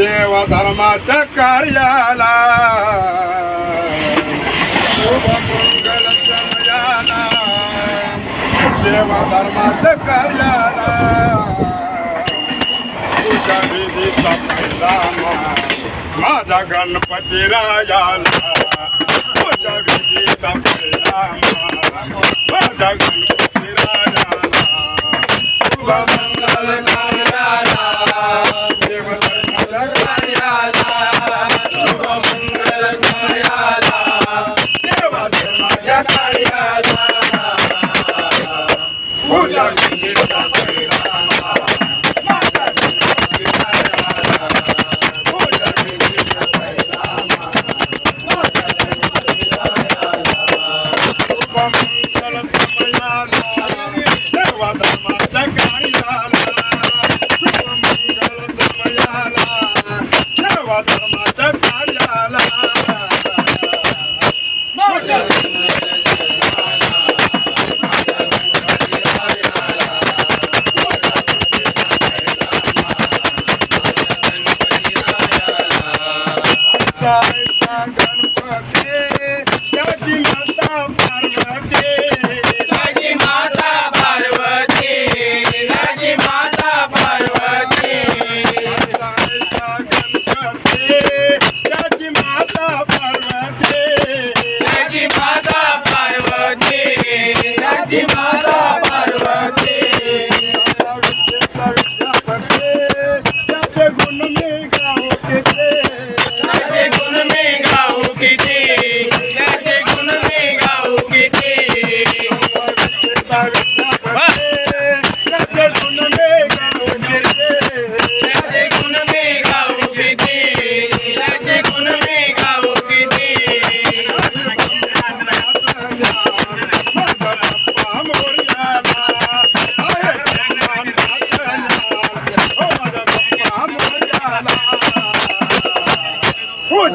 देव धर्माच कार्याला. देव धर्माच कार्याला. तुझ्या विधीचा पैलाना माझा गणपती राजाला. तुझ्या विधीचा पैलाना la गणपति जय माता Parvati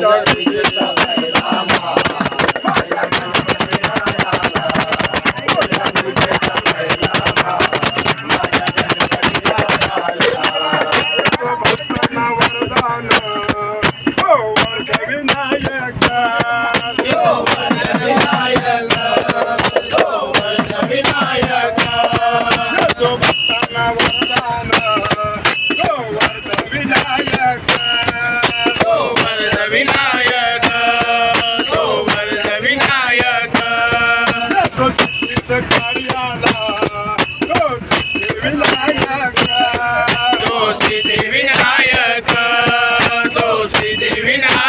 Lord, our Vinayaka, Dosti Vinayaka, Dosti Vinayaka, Dosti Vinayaka.